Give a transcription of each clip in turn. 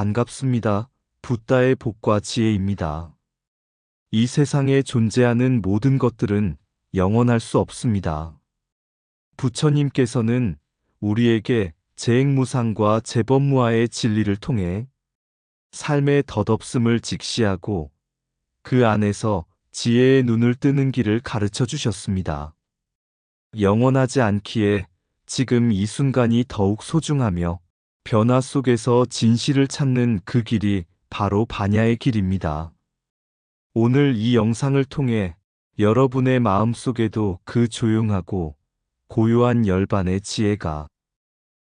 반갑습니다. 붓다의 복과 지혜입니다. 이 세상에 존재하는 모든 것들은 영원할 수 없습니다. 부처님께서는 우리에게 재행무상과 재범무아의 진리를 통해 삶의 덧없음을 직시하고 그 안에서 지혜의 눈을 뜨는 길을 가르쳐 주셨습니다. 영원하지 않기에 지금 이 순간이 더욱 소중하며 변화 속에서 진실을 찾는 그 길이 바로 반야의 길입니다. 오늘 이 영상을 통해 여러분의 마음 속에도 그 조용하고 고요한 열반의 지혜가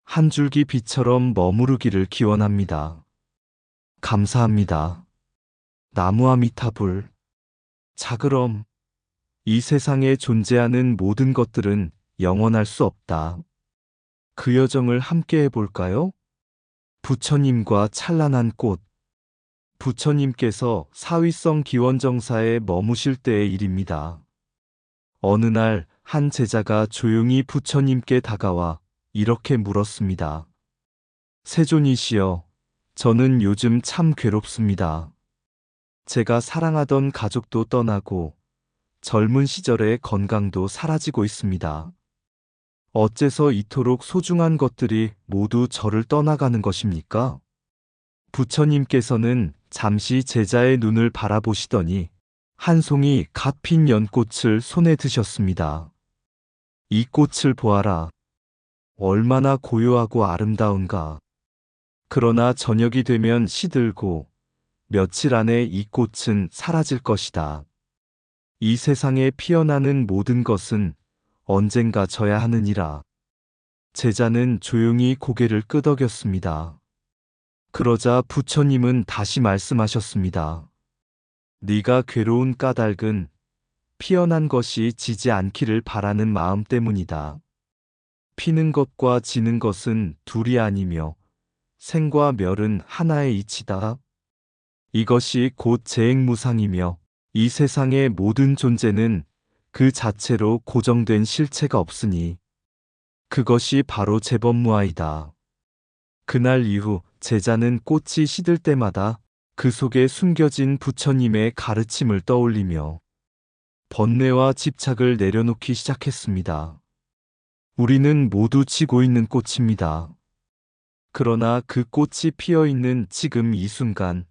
한 줄기 빛처럼 머무르기를 기원합니다. 감사합니다. 나무아미타불. 자 그럼 이 세상에 존재하는 모든 것들은 영원할 수 없다. 그 여정을 함께 해볼까요? 부처님과 찬란한 꽃. 부처님께서 사위성 기원정사에 머무실 때의 일입니다. 어느 날 한 제자가 조용히 부처님께 다가와 이렇게 물었습니다. 세존이시여, 저는 요즘 참 괴롭습니다. 제가 사랑하던 가족도 떠나고 젊은 시절의 건강도 사라지고 있습니다. 어째서 이토록 소중한 것들이 모두 저를 떠나가는 것입니까? 부처님께서는 잠시 제자의 눈을 바라보시더니 한 송이 갓 핀 연꽃을 손에 드셨습니다. 이 꽃을 보아라. 얼마나 고요하고 아름다운가. 그러나 저녁이 되면 시들고 며칠 안에 이 꽃은 사라질 것이다. 이 세상에 피어나는 모든 것은 언젠가 져야 하느니라. 제자는 조용히 고개를 끄덕였습니다. 그러자 부처님은 다시 말씀하셨습니다. 네가 괴로운 까닭은 피어난 것이 지지 않기를 바라는 마음 때문이다. 피는 것과 지는 것은 둘이 아니며 생과 멸은 하나의 이치다. 이것이 곧 재행무상이며 이 세상의 모든 존재는 그 자체로 고정된 실체가 없으니 그것이 바로 재범무아이다. 그날 이후 제자는 꽃이 시들 때마다 그 속에 숨겨진 부처님의 가르침을 떠올리며 번뇌와 집착을 내려놓기 시작했습니다. 우리는 모두 지고 있는 꽃입니다. 그러나 그 꽃이 피어 있는 지금 이 순간,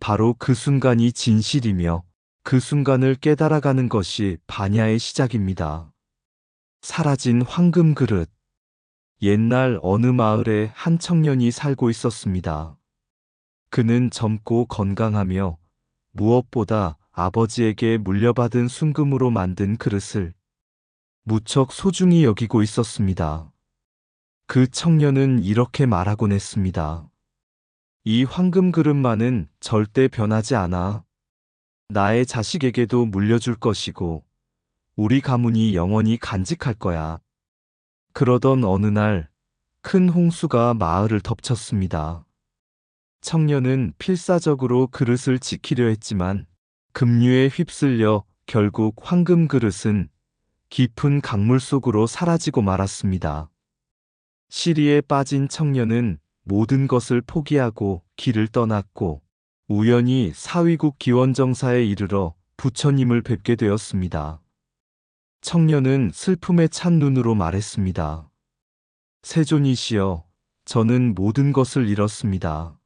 바로 그 순간이 진실이며 그 순간을 깨달아가는 것이 반야의 시작입니다. 사라진 황금 그릇. 옛날 어느 마을에 한 청년이 살고 있었습니다. 그는 젊고 건강하며 무엇보다 아버지에게 물려받은 순금으로 만든 그릇을 무척 소중히 여기고 있었습니다. 그 청년은 이렇게 말하곤 했습니다. 이 황금 그릇만은 절대 변하지 않아. 나의 자식에게도 물려줄 것이고, 우리 가문이 영원히 간직할 거야. 그러던 어느 날, 큰 홍수가 마을을 덮쳤습니다. 청년은 필사적으로 그릇을 지키려 했지만, 급류에 휩쓸려 결국 황금 그릇은 깊은 강물 속으로 사라지고 말았습니다. 시리에 빠진 청년은 모든 것을 포기하고 길을 떠났고 우연히 사위국 기원정사에 이르러 부처님을 뵙게 되었습니다. 청년은 슬픔에 찬 눈으로 말했습니다. 세존이시여, 저는 모든 것을 잃었습니다.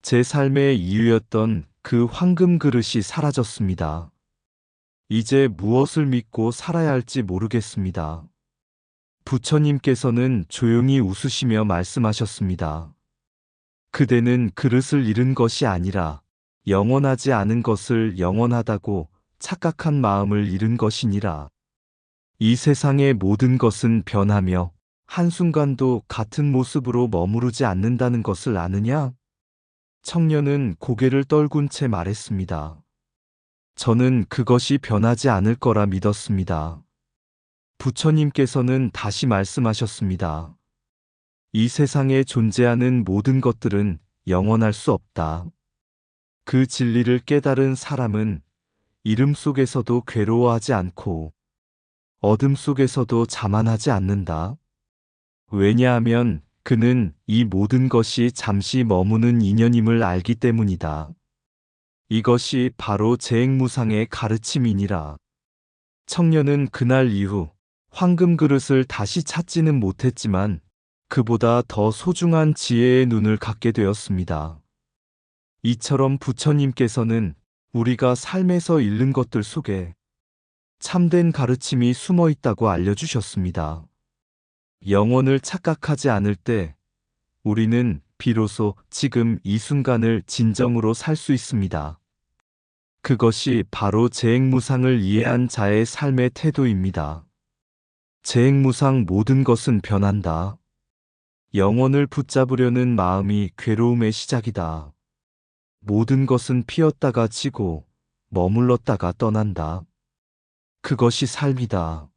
제 삶의 이유였던 그 황금 그릇이 사라졌습니다. 이제 무엇을 믿고 살아야 할지 모르겠습니다. 부처님께서는 조용히 웃으시며 말씀하셨습니다. 그대는 그릇을 잃은 것이 아니라 영원하지 않은 것을 영원하다고 착각한 마음을 잃은 것이니라. 이 세상의 모든 것은 변하며 한순간도 같은 모습으로 머무르지 않는다는 것을 아느냐? 청년은 고개를 떨군 채 말했습니다. 저는 그것이 변하지 않을 거라 믿었습니다. 부처님께서는 다시 말씀하셨습니다. 이 세상에 존재하는 모든 것들은 영원할 수 없다. 그 진리를 깨달은 사람은 이름 속에서도 괴로워하지 않고 어둠 속에서도 자만하지 않는다. 왜냐하면 그는 이 모든 것이 잠시 머무는 인연임을 알기 때문이다. 이것이 바로 재행무상의 가르침이니라. 청년은 그날 이후 황금 그릇을 다시 찾지는 못했지만 그보다 더 소중한 지혜의 눈을 갖게 되었습니다. 이처럼 부처님께서는 우리가 삶에서 잃는 것들 속에 참된 가르침이 숨어 있다고 알려주셨습니다. 영혼을 착각하지 않을 때 우리는 비로소 지금 이 순간을 진정으로 살 수 있습니다. 그것이 바로 재행무상을 이해한 자의 삶의 태도입니다. 재행무상 모든 것은 변한다. 영혼을 붙잡으려는 마음이 괴로움의 시작이다. 모든 것은 피었다가 지고 머물렀다가 떠난다. 그것이 삶이다.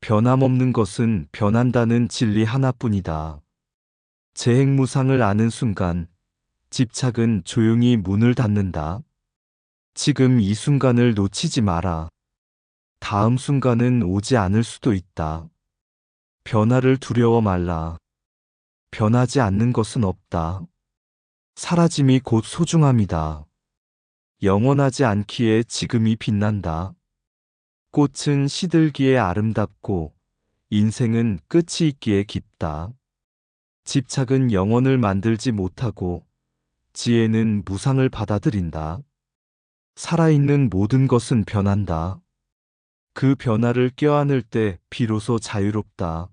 변함없는 것은 변한다는 진리 하나뿐이다. 재행무상을 아는 순간 집착은 조용히 문을 닫는다. 지금 이 순간을 놓치지 마라. 다음 순간은 오지 않을 수도 있다. 변화를 두려워 말라. 변하지 않는 것은 없다. 사라짐이 곧 소중함이다. 영원하지 않기에 지금이 빛난다. 꽃은 시들기에 아름답고 인생은 끝이 있기에 깊다. 집착은 영혼을 만들지 못하고 지혜는 무상을 받아들인다. 살아있는 모든 것은 변한다. 그 변화를 껴안을 때 비로소 자유롭다.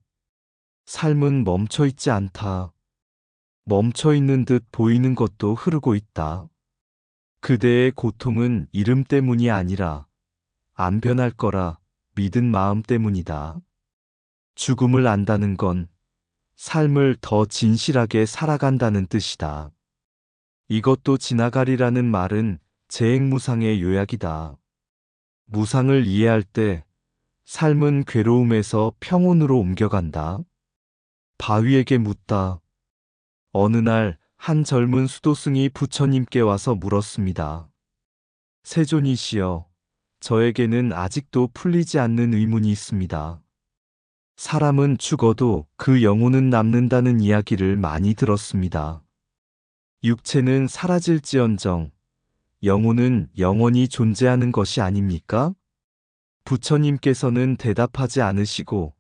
삶은 멈춰 있지 않다. 멈춰 있는 듯 보이는 것도 흐르고 있다. 그대의 고통은 이름 때문이 아니라 안 변할 거라 믿은 마음 때문이다. 죽음을 안다는 건 삶을 더 진실하게 살아간다는 뜻이다. 이것도 지나가리라는 말은 재행무상의 요약이다. 무상을 이해할 때 삶은 괴로움에서 평온으로 옮겨간다. 바위에게 묻다. 어느 날 한 젊은 수도승이 부처님께 와서 물었습니다. 세존이시여, 저에게는 아직도 풀리지 않는 의문이 있습니다. 사람은 죽어도 그 영혼은 남는다는 이야기를 많이 들었습니다. 육체는 사라질지언정 영혼은 영원히 존재하는 것이 아닙니까? 부처님께서는 대답하지 않으시고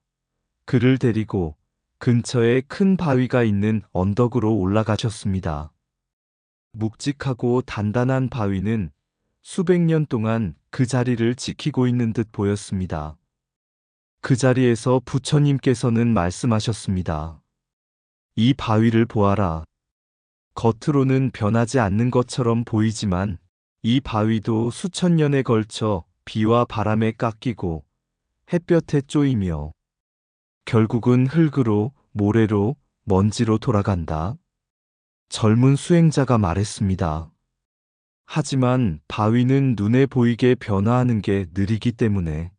그를 데리고 근처에 큰 바위가 있는 언덕으로 올라가셨습니다. 묵직하고 단단한 바위는 수백 년 동안 그 자리를 지키고 있는 듯 보였습니다. 그 자리에서 부처님께서는 말씀하셨습니다. 이 바위를 보아라. 겉으로는 변하지 않는 것처럼 보이지만 이 바위도 수천 년에 걸쳐 비와 바람에 깎이고 햇볕에 쪼이며 결국은 흙으로, 모래로, 먼지로 돌아간다. 젊은 수행자가 말했습니다. 하지만 바위는 눈에 보이게 변화하는 게 느리기 때문에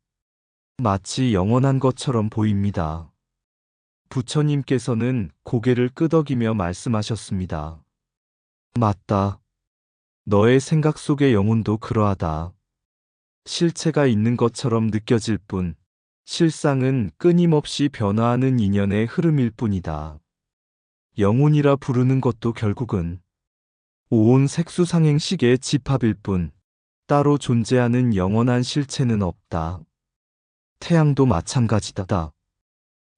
마치 영원한 것처럼 보입니다. 부처님께서는 고개를 끄덕이며 말씀하셨습니다. 맞다. 너의 생각 속의 영혼도 그러하다. 실체가 있는 것처럼 느껴질 뿐, 실상은 끊임없이 변화하는 인연의 흐름일 뿐이다. 영혼이라 부르는 것도 결국은 온 색수상행식의 집합일 뿐 따로 존재하는 영원한 실체는 없다. 태양도 마찬가지다.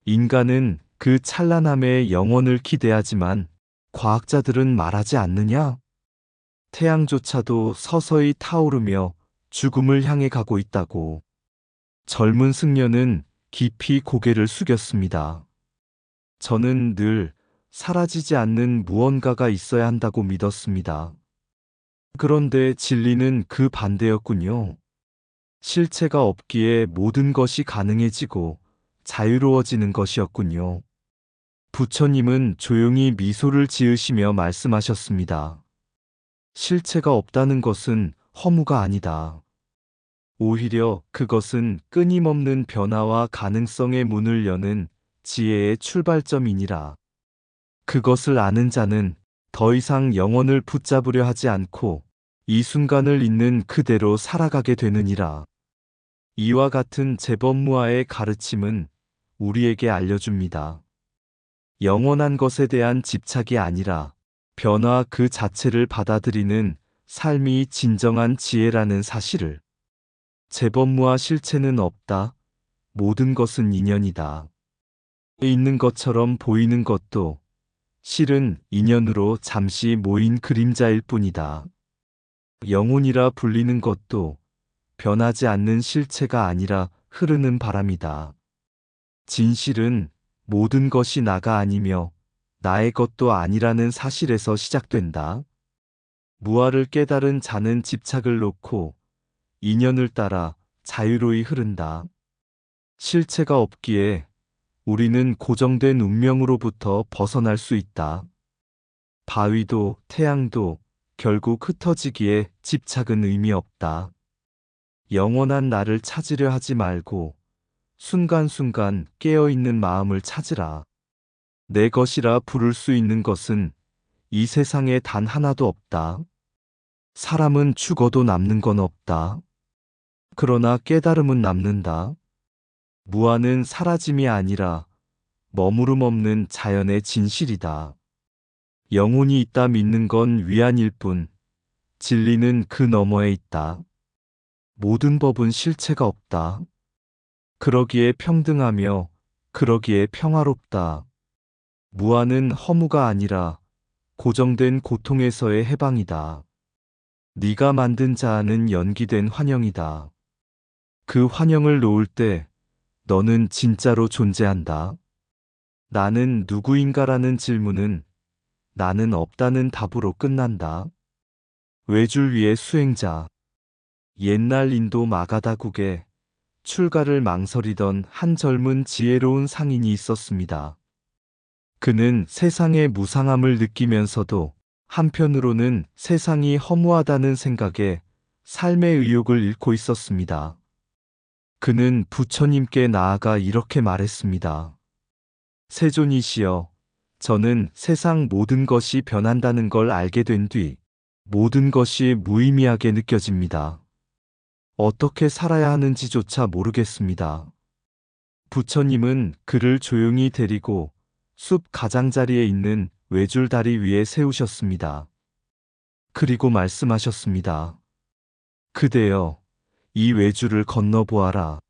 인간은 그 찬란함의 영혼을 기대하지만 과학자들은 말하지 않느냐? 태양조차도 서서히 타오르며 죽음을 향해 가고 있다고. 젊은 승려는 깊이 고개를 숙였습니다. 저는 늘 사라지지 않는 무언가가 있어야 한다고 믿었습니다. 그런데 진리는 그 반대였군요. 실체가 없기에 모든 것이 가능해지고 자유로워지는 것이었군요. 부처님은 조용히 미소를 지으시며 말씀하셨습니다. 실체가 없다는 것은 허무가 아니다. 오히려 그것은 끊임없는 변화와 가능성의 문을 여는 지혜의 출발점이니라. 그것을 아는 자는 더 이상 영혼을 붙잡으려 하지 않고 이 순간을 있는 그대로 살아가게 되느니라. 이와 같은 재범무아의 가르침은 우리에게 알려줍니다. 영원한 것에 대한 집착이 아니라 변화 그 자체를 받아들이는 삶이 진정한 지혜라는 사실을 재범무와 실체는 없다. 모든 것은 인연이다. 있는 것처럼 보이는 것도 실은 인연으로 잠시 모인 그림자일 뿐이다. 영혼이라 불리는 것도 변하지 않는 실체가 아니라 흐르는 바람이다. 진실은 모든 것이 나가 아니며 나의 것도 아니라는 사실에서 시작된다. 무아를 깨달은 자는 집착을 놓고 인연을 따라 자유로이 흐른다. 실체가 없기에 우리는 고정된 운명으로부터 벗어날 수 있다. 바위도 태양도 결국 흩어지기에 집착은 의미 없다. 영원한 나를 찾으려 하지 말고 순간순간 깨어있는 마음을 찾으라. 내 것이라 부를 수 있는 것은 이 세상에 단 하나도 없다. 사람은 죽어도 남는 건 없다. 그러나 깨달음은 남는다. 무아는 사라짐이 아니라 머무름 없는 자연의 진실이다. 영혼이 있다 믿는 건 위안일 뿐, 진리는 그 너머에 있다. 모든 법은 실체가 없다. 그러기에 평등하며 그러기에 평화롭다. 무아는 허무가 아니라 고정된 고통에서의 해방이다. 네가 만든 자아는 연기된 환영이다. 그 환영을 놓을 때 너는 진짜로 존재한다. 나는 누구인가라는 질문은 나는 없다는 답으로 끝난다. 외줄 위의 수행자. 옛날 인도 마가다국에 출가를 망설이던 한 젊은 지혜로운 상인이 있었습니다. 그는 세상의 무상함을 느끼면서도 한편으로는 세상이 허무하다는 생각에 삶의 의욕을 잃고 있었습니다. 그는 부처님께 나아가 이렇게 말했습니다. 세존이시여, 저는 세상 모든 것이 변한다는 걸 알게 된 뒤 모든 것이 무의미하게 느껴집니다. 어떻게 살아야 하는지조차 모르겠습니다. 부처님은 그를 조용히 데리고 숲 가장자리에 있는 외줄 다리 위에 세우셨습니다. 그리고 말씀하셨습니다. 그대여, 이 외줄을 건너보아라.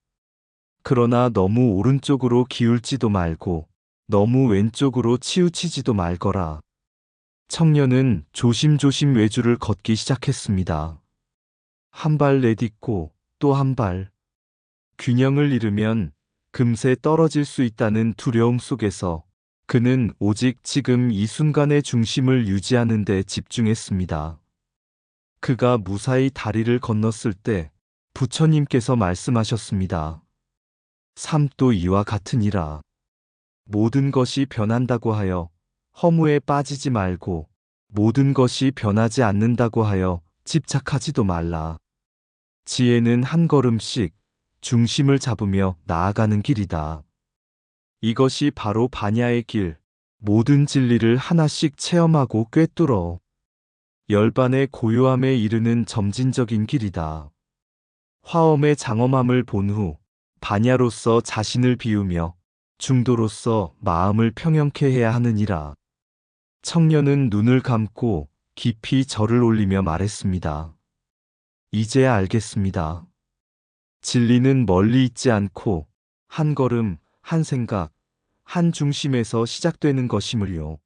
그러나 너무 오른쪽으로 기울지도 말고 너무 왼쪽으로 치우치지도 말거라. 청년은 조심조심 외줄을 걷기 시작했습니다. 한 발 내딛고 또 한 발. 균형을 잃으면 금세 떨어질 수 있다는 두려움 속에서 그는 오직 지금 이 순간의 중심을 유지하는 데 집중했습니다. 그가 무사히 다리를 건넜을 때 부처님께서 말씀하셨습니다. 삶도 이와 같으니라. 모든 것이 변한다고 하여 허무에 빠지지 말고 모든 것이 변하지 않는다고 하여 집착하지도 말라. 지혜는 한 걸음씩 중심을 잡으며 나아가는 길이다. 이것이 바로 반야의 길, 모든 진리를 하나씩 체험하고 꿰뚫어 열반의 고요함에 이르는 점진적인 길이다. 화엄의 장엄함을 본 후 반야로서 자신을 비우며 중도로서 마음을 평형케 해야 하느니라. 청년은 눈을 감고 깊이 절을 올리며 말했습니다. 이제야 알겠습니다. 진리는 멀리 있지 않고 한 걸음, 한 생각, 한 중심에서 시작되는 것이므요.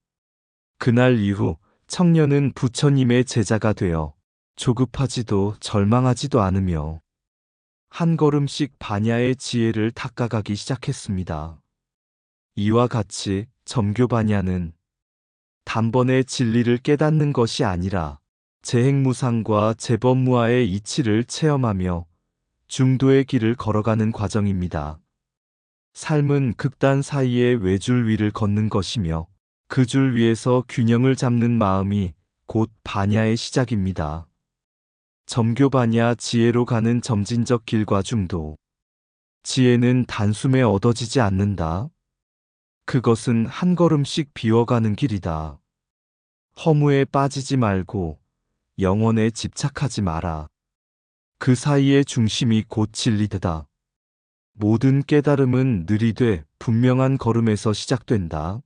그날 이후 청년은 부처님의 제자가 되어 조급하지도 절망하지도 않으며 한 걸음씩 반야의 지혜를 닦아가기 시작했습니다. 이와 같이 점교 반야는 단번에 진리를 깨닫는 것이 아니라 재행무상과 재범무아의 이치를 체험하며 중도의 길을 걸어가는 과정입니다. 삶은 극단 사이의 외줄 위를 걷는 것이며 그 줄 위에서 균형을 잡는 마음이 곧 반야의 시작입니다. 점교 반야 지혜로 가는 점진적 길과 중도. 지혜는 단숨에 얻어지지 않는다. 그것은 한 걸음씩 비워가는 길이다. 허무에 빠지지 말고 영혼에 집착하지 마라. 그 사이의 중심이 곧 진리되다. 모든 깨달음은 느리되 분명한 걸음에서 시작된다.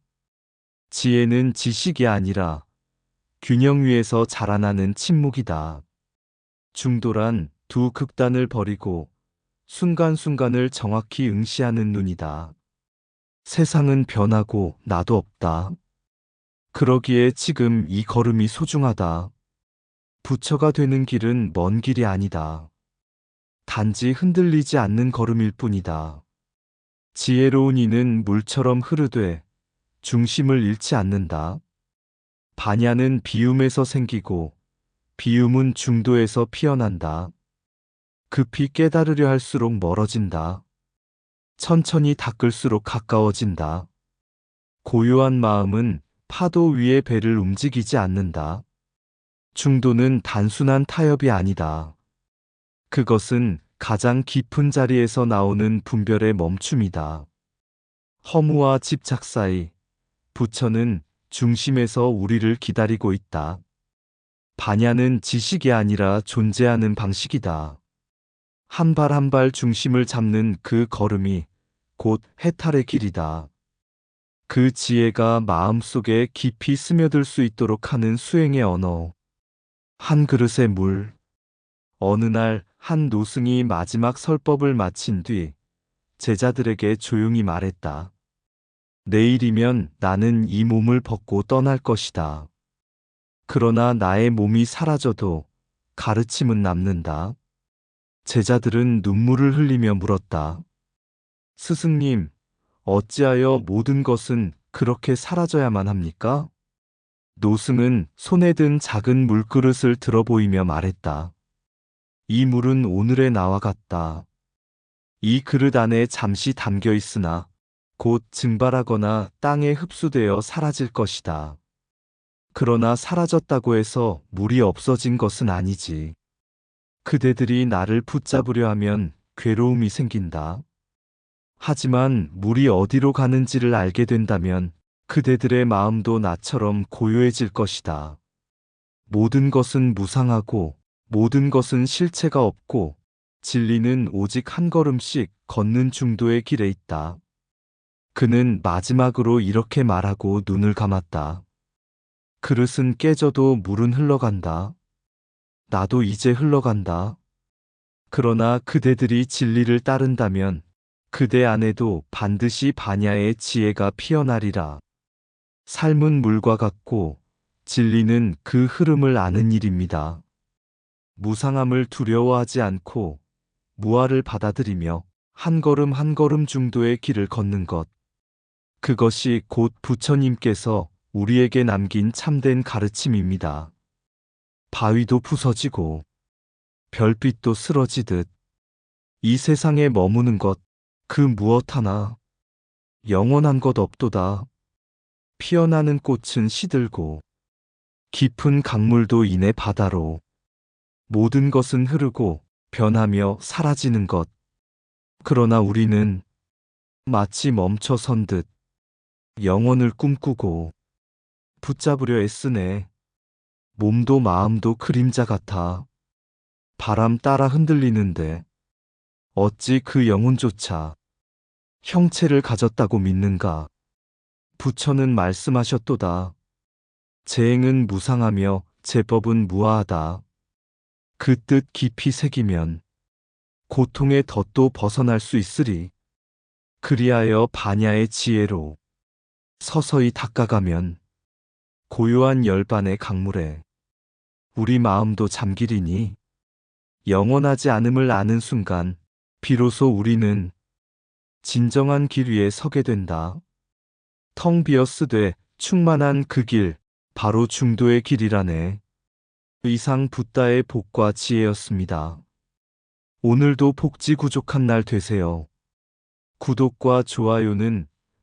지혜는 지식이 아니라 균형 위에서 자라나는 침묵이다. 중도란 두 극단을 버리고 순간순간을 정확히 응시하는 눈이다. 세상은 변하고 나도 없다. 그러기에 지금 이 걸음이 소중하다. 부처가 되는 길은 먼 길이 아니다. 단지 흔들리지 않는 걸음일 뿐이다. 지혜로운 이는 물처럼 흐르되 중심을 잃지 않는다. 반야는 비움에서 생기고 비움은 중도에서 피어난다. 급히 깨달으려 할수록 멀어진다. 천천히 닦을수록 가까워진다. 고요한 마음은 파도 위에 배를 움직이지 않는다. 중도는 단순한 타협이 아니다. 그것은 가장 깊은 자리에서 나오는 분별의 멈춤이다. 허무와 집착 사이 부처는 중심에서 우리를 기다리고 있다. 반야는 지식이 아니라 존재하는 방식이다. 한 발 한 발 중심을 잡는 그 걸음이 곧 해탈의 길이다. 그 지혜가 마음속에 깊이 스며들 수 있도록 하는 수행의 언어. 한 그릇의 물. 어느 날 한 노승이 마지막 설법을 마친 뒤 제자들에게 조용히 말했다. 내일이면 나는 이 몸을 벗고 떠날 것이다. 그러나 나의 몸이 사라져도 가르침은 남는다. 제자들은 눈물을 흘리며 물었다. 스승님, 어찌하여 모든 것은 그렇게 사라져야만 합니까? 노승은 손에 든 작은 물그릇을 들어 보이며 말했다. 이 물은 오늘의 나와 같다. 이 그릇 안에 잠시 담겨 있으나 곧 증발하거나 땅에 흡수되어 사라질 것이다. 그러나 사라졌다고 해서 물이 없어진 것은 아니지. 그대들이 나를 붙잡으려 하면 괴로움이 생긴다. 하지만 물이 어디로 가는지를 알게 된다면 그대들의 마음도 나처럼 고요해질 것이다. 모든 것은 무상하고 모든 것은 실체가 없고 진리는 오직 한 걸음씩 걷는 중도의 길에 있다. 그는 마지막으로 이렇게 말하고 눈을 감았다. 그릇은 깨져도 물은 흘러간다. 나도 이제 흘러간다. 그러나 그대들이 진리를 따른다면 그대 안에도 반드시 반야의 지혜가 피어나리라. 삶은 물과 같고 진리는 그 흐름을 아는 일입니다. 무상함을 두려워하지 않고 무아를 받아들이며 한 걸음 한 걸음 중도의 길을 걷는 것. 그것이 곧 부처님께서 우리에게 남긴 참된 가르침입니다. 바위도 부서지고 별빛도 쓰러지듯 이 세상에 머무는 것, 그 무엇 하나 영원한 것 없도다. 피어나는 꽃은 시들고 깊은 강물도 이내 바다로 모든 것은 흐르고 변하며 사라지는 것. 그러나 우리는 마치 멈춰선 듯 영혼을 꿈꾸고 붙잡으려 애쓰네. 몸도 마음도 그림자 같아. 바람 따라 흔들리는데 어찌 그 영혼조차 형체를 가졌다고 믿는가? 부처는 말씀하셨도다. 재행은 무상하며 제법은 무아하다. 그 뜻 깊이 새기면 고통의 덫도 벗어날 수 있으리. 그리하여 반야의 지혜로 서서히 닦아가면 고요한 열반의 강물에 우리 마음도 잠기리니 영원하지 않음을 아는 순간 비로소 우리는 진정한 길 위에 서게 된다. 텅 비었으되 충만한 그 길, 바로 중도의 길이라네. 이상 붓다의 복과 지혜였습니다. 오늘도 복지 구족한 날 되세요. 구독과 좋아요는